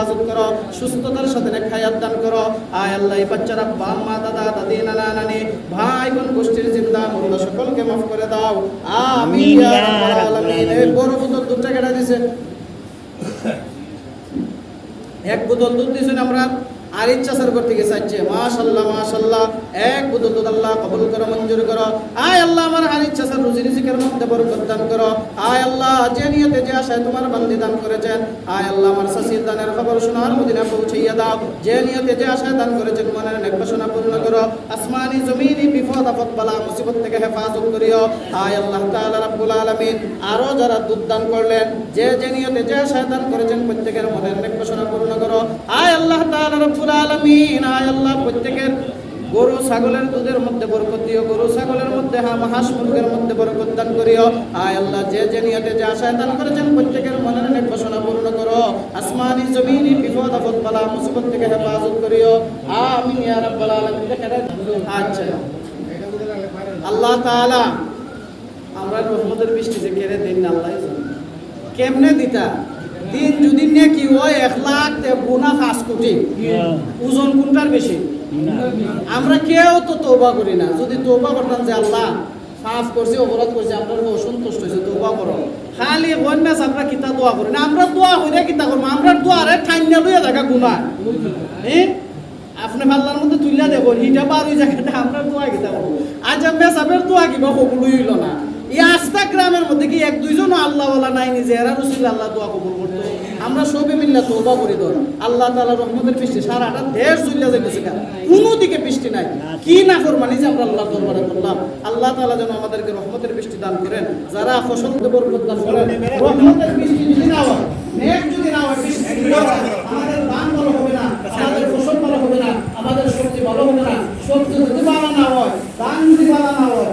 হেফাজত করো সুস্থতার সাথে খায়াত দান করো। আয় আল্লাহ বাচ্চারা বাপ মা দাদা দাদি নানা নানি ভাই বোন গোষ্ঠীর জিন্দা মূল্য সকলকে মাফ করে দাও। আমি বড় বোতল দুধ টাকাটা দিছে? এক বোতল দুধ দিয়েছেন আমরা? আর ইচ্ছা সার করতে গেছে চাইছে, মাশাল্লাহ মাশাল্লাহ, এক দুধ আল্লাহ কবুল করো, মঞ্জুর করো। আয় আল্লাহ আমার আর ইচ্ছা সার, রুজি রিজিকের মধ্যে বরকত দান করো। আয় আল্লাহ, যে নিয়তে যে আশায় তোমার বান্দি দান করেছেন, আয় আল্লাহ আমার শাসির দানের খবর শোনার মদিনা পৌঁছাইয়া দাও। যে নিয়তে যে আশায় দান করেছেন, মনের নেক বাসনা পূর্ণ করো আসমানি জমিনি বিপদ আপদ বালা মুসিবত থেকে হেফাজত করিও। আয় আল্লাহ তাআলা রাব্বুল আলামিন, আরও যারা দুধ দান করলেন, যে যে নিয়তে যে শয়তান করেছেন, প্রত্যেকের মনের নেক পূর্ণ করো। আয় আল্লাহ তাআলা রাব্বুল আলামিন আয় আল্লাহ, প্রত্যেকের গরু ছাগলের দুধের মধ্যে বরকত দিও, গরু ছাগলের মধ্যে হাঁস মুরগের মধ্যে বরকত দান করিও। আয় আল্লাহ, যে যে নিয়তে যে আশায় দান করেছেন প্রত্যেকের মনের নেক বাসনা পূর্ণ করো। আসমানি জমিনি বিপদ, আপদ, বালা, মুসিবত থেকে হেফাজত করিও। আমিন ইয়া রাব্বাল আলামিন। আচ্ছা। আল্লাহ তাআলা, আমরা রহমতের বৃষ্টি যে কেড়ে দিন আল্লাহ। কেমনে দিতা? দিন যদি নেকি হয় এক লাখ গুণা পাঁচ কোটি। ওজন কোনটার বেশি? আমরা কেউ তো তৌবা করি না। যদি তৌবা করতাম যে আল্লাহ মাফ করছি অপরাধ করছি আপনার অসন্তুষ্ট হয়েছে তৌবা করো। খালি বন্যাস আমরা কিতা দোয়া করি না আমরা দোয়া হইলে কিতা করব? আমরা দোয়ারে ঠান্ডা লইয়া থাকা গুণা হ্যাঁ আপনি পাল্লার মধ্যে তুলিয়া দেব হিটা পার হয়ে জায়গাটা আমরা দোয়া কিতা করব? আজ আমি সাবের দোয়া কিবা কবুল হইল না। গ্রামের মধ্যে কি এক দুইজন আল্লাহওয়ালা নাই নিজে? এরা রসুল আল্লাহ দোয়া কবুল করতো। আমরা সবে মিল্লা তোবা করি ধর। আল্লাহ তাআলা রহমতের বৃষ্টি সারাটা দেশ চলিয়া যাইতেছে কেন কোনো দিকে বৃষ্টি নাই। কি না ফরমানি যে আমরা আল্লাহ দরবারে করলাম আল্লাহ তাআলা যেন আমাদেরকে রহমতের বৃষ্টি দান করেন। যারা ফসল বরকত দান করেন, রহমতের বৃষ্টি যদি না হয় যদি না হয় বৃষ্টি আমাদের ধান ভালো হবে না, আমাদের ফসল ভালো হবে না, আমাদের সবজি ভালো হবে না, সবজি যদি ভালো না হয়, ধান যদি ভালো না হয়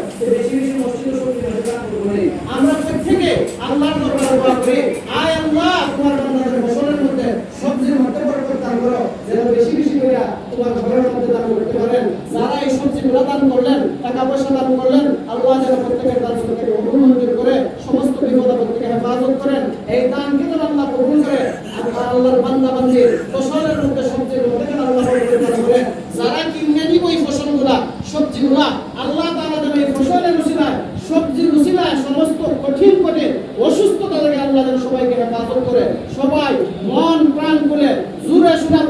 বলি আয় আল্লাহ, তোমার বান্দাদের ফসলের মধ্যে সবজির মধ্যে বড় করো যেন বেশি বেশি করে তোমার ঘরের মধ্যে দান করতে পারেন। যারা এই সবজিগুলো দান করলেন, টাকা পয়সা দান করলেন, আল্লাহ যেন প্রত্যেকের দান করে সমস্ত বিপদ আপদ থেকে হেফাজত করেন। এই দানকে যেন আল্লাহ কবুল করে আল্লাহ আল্লাহর বান্দা ফসলের মধ্যে সবজির মধ্যে আল্লাহ করে যারা কিনে নিব এই ফসলগুলা, সবজিগুলা, আল্লাহ তারা যেন এই ফসলের রুচিলায়, সবজির রুচিলায় সমস্ত কঠিন কঠিন মন প্রাণ বলে জুড়ে সুরা